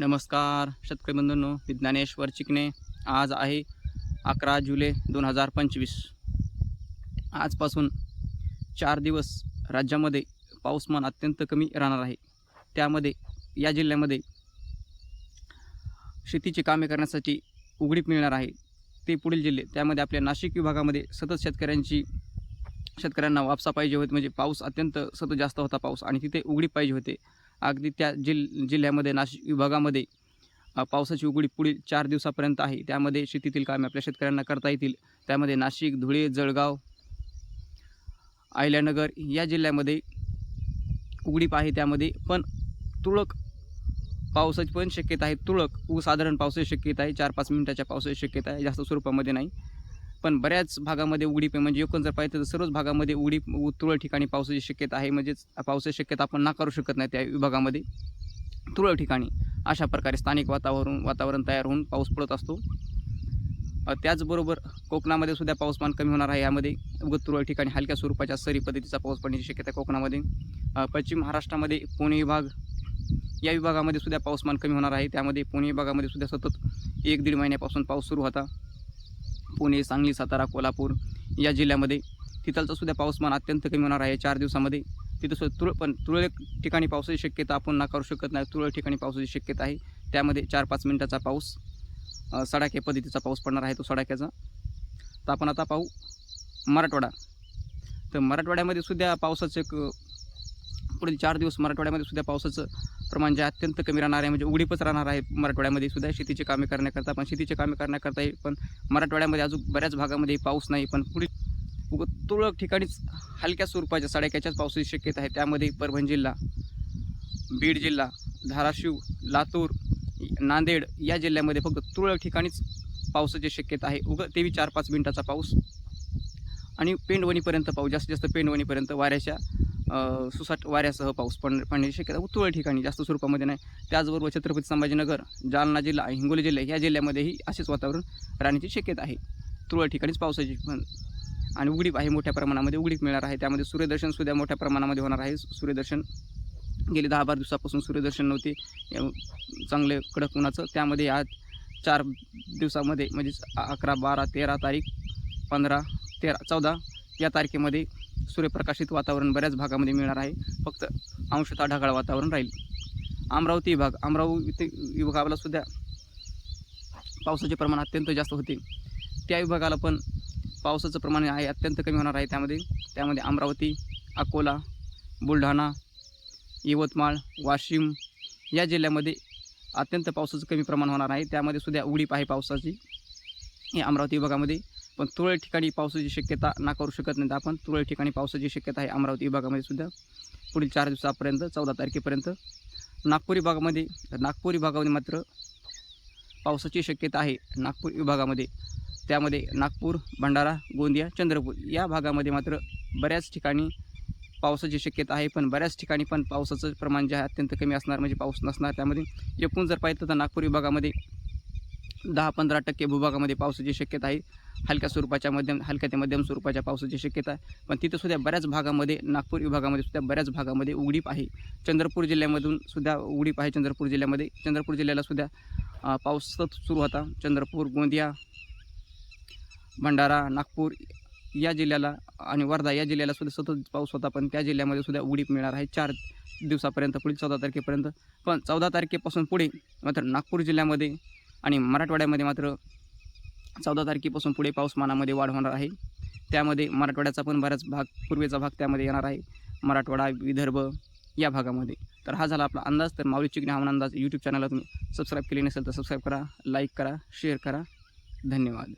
नमस्कार शेतकरी बंधूंनो मी ज्ञानेश्वर चिकणे आज आहे अकरा जुलै दोन हजार पंचवीस. आजपासून चार दिवस राज्यामध्ये पाऊसमान अत्यंत कमी राहणार आहे. त्यामध्ये या जिल्ह्यामध्ये शेतीची कामे करण्यासाठी उघडीप मिळणार आहे. ते पुढील जिल्हे त्यामध्ये आपल्या नाशिक विभागामध्ये सतत शेतकऱ्यांची शेतकऱ्यांना वापसा पाहिजे होते. म्हणजे पाऊस अत्यंत सतत जास्त होता पाऊस आणि तिथे उघडीप पाहिजे होते. अगदी त्या जिल जिल्ह्यामध्ये नाशिक विभागामध्ये पावसाची उघडी पुढील चार दिवसापर्यंत आहे. त्यामध्ये शेतीतील कामे आपल्या शेतकऱ्यांना करता येतील. त्यामध्ये नाशिक धुळे जळगाव अहिल्यानगर या जिल्ह्यामध्ये उघडीप आहे त्यामध्ये पण तुळक पावसाची पण शक्यता आहे. तुळक उ साधारण पावसाची शक्यता आहे. चार पाच मिनिटाच्या पावसाची शक्यता आहे. जास्त स्वरूपामध्ये नाही. पण बऱ्याच भागामध्ये उघडीप आहे. म्हणजे एकूण जर पाहिजे तर सर्वच भागामध्ये उघडीप उ- तुरळक ठिकाणी पावसाची शक्यता आहे. म्हणजेच पावसाची शक्यता आपण नाकारू शकत नाही त्या विभागामध्ये. तुरळक ठिकाणी अशा प्रकारे स्थानिक वातावरण वातावरण तयार होऊन पाऊस पडत असतो. त्याचबरोबर कोकणामध्ये सुद्धा पाऊसमान कमी होणार आहे. यामध्ये उगत तुरळक ठिकाणी हलक्या स्वरूपाच्या सरी पद्धतीचा पाऊस पडण्याची शक्यता आहे कोकणामध्ये. पश्चिम महाराष्ट्रामध्ये पुणे विभाग या विभागामध्ये सुद्धा पाऊसमान कमी होणार आहे. त्यामध्ये पुणे विभागामध्ये सुद्धा सतत एक दीड महिन्यापासून पाऊस सुरू होता. पुणे सांगली सातारा कोल्हापूर या जिल्ह्यामध्ये. तिथलचा सुद्धा पाऊसमान अत्यंत कमी होणार आहे. चार दिवसामध्ये तिथं सुद्धा तुळ पण तुरळक ठिकाणी पावसाची शक्यता आपण नाकारू शकत नाही. तुरळक ठिकाणी पावसाची शक्यता आहे. त्यामध्ये चार पाच मिनटाचा पाऊस अ, सडाक्या पद्धतीचा पाऊस पडणार आहे तो सडाक्याचा. तर आपण आता पाहू मराठवाडा. तर मराठवाड्यामध्ये सुद्धा पावसाचं एक पुढील चार दिवस मराठवाड्यामध्ये सुद्धा पावसाचं प्रमाण जे अत्यंत कमी राहणार आहे म्हणजे उघडीपच राहणार आहे मराठवाड्यामध्ये सुद्धा. शेतीची कामे करण्याकरता पण शेतीचे कामे करण्याकरता पण मराठवाड्यामध्ये अजून बऱ्याच भागामध्ये पाऊस नाही पण पुढील उग तुरळक ठिकाणीच हलक्या स्वरूपाच्या सडाक्याच्याच पावसाची शक्यता आहे. त्यामध्ये परभणी जिल्हा बीड जिल्हा धाराशिव लातूर नांदेड या जिल्ह्यामध्ये फक्त तुरळक ठिकाणीच पावसाची शक्यता आहे. उग तेवी चार पाच मिनिटाचा पाऊस आणि पेंडवणीपर्यंत पाऊस जास्तीत जास्त पेंडवणीपर्यंत वाऱ्याच्या सुसाट वाऱ्यासह पाऊस पड पडण्याची शक्यता तुरळक ठिकाणी जास्त स्वरूपामध्ये नाही. त्याचबरोबर छत्रपती संभाजीनगर जालना जिल्हा हिंगोली जिल्हा या जिल्ह्यामध्येही असेच वातावरण राहण्याची शक्यता आहे. तुरळक ठिकाणीच पावसाची पण आणि उघडीप आहे मोठ्या प्रमाणामध्ये उघडीप मिळणार आहे. त्यामध्ये सूर्यदर्शन सुद्धा मोठ्या प्रमाणामध्ये होणार आहे. सूर्यदर्शन गेली दहा बारा दिवसापासून सूर्यदर्शन नव्हते. चांगले कडक उन्हाचं. त्यामध्ये आज चार दिवसामध्ये म्हणजेच अकरा बारा तेरा तारीख पंधरा तेरा चौदा या तारखेमध्ये सूर्यप्रकाशित वातावरण बऱ्याच भागामध्ये मिळणार आहे. फक्त अंशतः ढगाळ वातावरण राहील. अमरावती विभाग अमरावती विभागाला सुद्धा पावसाचे प्रमाण अत्यंत जास्त होते. त्या विभागाला पण पावसाचं प्रमाण आहे अत्यंत कमी होणार आहे त्यामध्ये. त्यामध्ये अमरावती अकोला बुलढाणा यवतमाळ वाशिम या जिल्ह्यामध्ये अत्यंत पावसाचं कमी प्रमाण होणार आहे. त्यामध्ये सुद्धा उघडीप आहे पावसाची. हे अमरावती विभागामध्ये पण तुरळक ठिकाणी पावसाची शक्यता नाकारू शकत नाही आपण. तुरळक ठिकाणी पावसाची शक्यता आहे अमरावती विभागामध्ये सुद्धा. पुढील चार दिवसापर्यंत चौदा तारखेपर्यंत. नागपूर विभागामध्ये नागपूर विभागामध्ये मात्र पावसाची शक्यता आहे नागपूर विभागामध्ये. त्यामध्ये नागपूर भंडारा गोंदिया चंद्रपूर या भागामध्ये मात्र बऱ्याच ठिकाणी पावसाची शक्यता आहे. पण बऱ्याच ठिकाणी पण पावसाचं प्रमाण जे आहे अत्यंत कमी असणार म्हणजे पाऊस नसणार त्यामध्ये. एकूण जर पाहिलं तर नागपूर विभागामध्ये दहा पंधरा टक्के भूभागामध्ये पावसाची शक्यता आहे. हलक्या स्वरूपाच्या मध्यम हलक्या ते मध्यम स्वरूपाच्या पावसाची शक्यता आहे. पण तिथं सुद्धा बऱ्याच भागामध्ये नागपूर विभागामध्ये सुद्धा बऱ्याच भागामध्ये उघडीप आहे. चंद्रपूर जिल्ह्यामधून सुद्धा उघडीप आहे चंद्रपूर जिल्ह्यामध्ये. चंद्रपूर जिल्ह्याला सुद्धा पाऊस सतत सुरू होता. चंद्रपूर गोंदिया भंडारा नागपूर या जिल्ह्याला आणि वर्धा या जिल्ह्याला सुद्धा सतत पाऊस होता. पण त्या जिल्ह्यामध्ये सुद्धा उघडीप मिळणार आहे. चार दिवसापर्यंत पुढील चौदा तारखेपर्यंत. पण चौदा तारखेपासून पुढे मात्र नागपूर जिल्ह्यामध्ये आणि मराठवाड्यामध्ये मात्र चौदा तारखेपासून पुढे पाऊसमानामध्ये वाढ होणार आहे. त्यामध्ये मराठवाड्याचा पण बराच भाग पूर्वेचा भाग त्यामध्ये येणार आहे. मराठवाडा विदर्भ या भागामध्ये. तर हा झाला आपला अंदाज. तर माऊली चिकणी हवामान अंदाज. यूट्यूब चॅनलला तुम्ही सबस्क्राईब केले नसेल तर सबस्क्राईब करा लाईक करा शेअर करा. धन्यवाद.